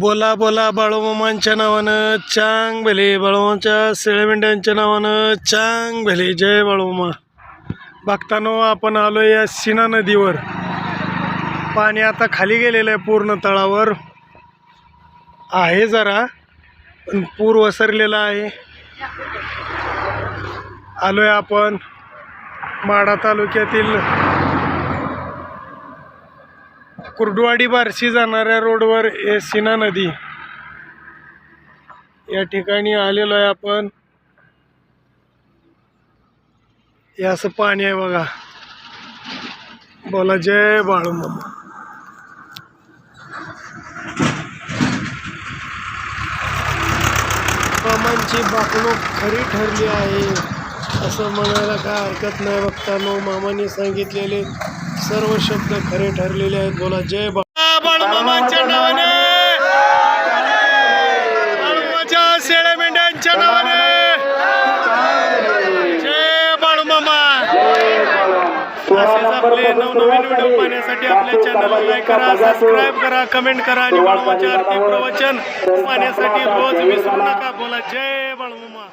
बोला बोला बाळूमामांच्या नावानं चांग भले बाळूमाच्या शेळमेंढ्यांच्या नावानं चांग भले. जय बाळूमा बघतानो आपण आलो या सीना नदीवर. पाणी आता खाली गेलेलं आहे पूर्ण तळावर. आहे जरा पण पूर वसरलेला आहे. आलोय आपण माडा तालुक्यातील कुर्डवाडी बारशी जाणाऱ्या रोडवर सिना सीना नदी. या ठिकाणी आलेलो आहे आपण. हे असं पाणी आहे बघा. बोला जय बाळू मामा. मामांची बाकणूक खरी ठरली आहे. असं म्हणायला काय हरकत नाही बघतानो मामाने सांगितलेले सर्व शब्द खरे ठरलेले आहेत. बोला जय बा नावाने! बाळूमाच्या शेळ्या मेंढ्यांच्या नावाने! जय बाळूमामा! असेच आपले नवनवीन व्हिडिओ पाहण्यासाठी आपल्या चॅनलला लाईक करा सबस्क्राईब करा कमेंट करा आणि बाळूमाच्या आरती प्रवचन पाहण्यासाठी रोज विसरू नका. बोला जय बाळूमामा!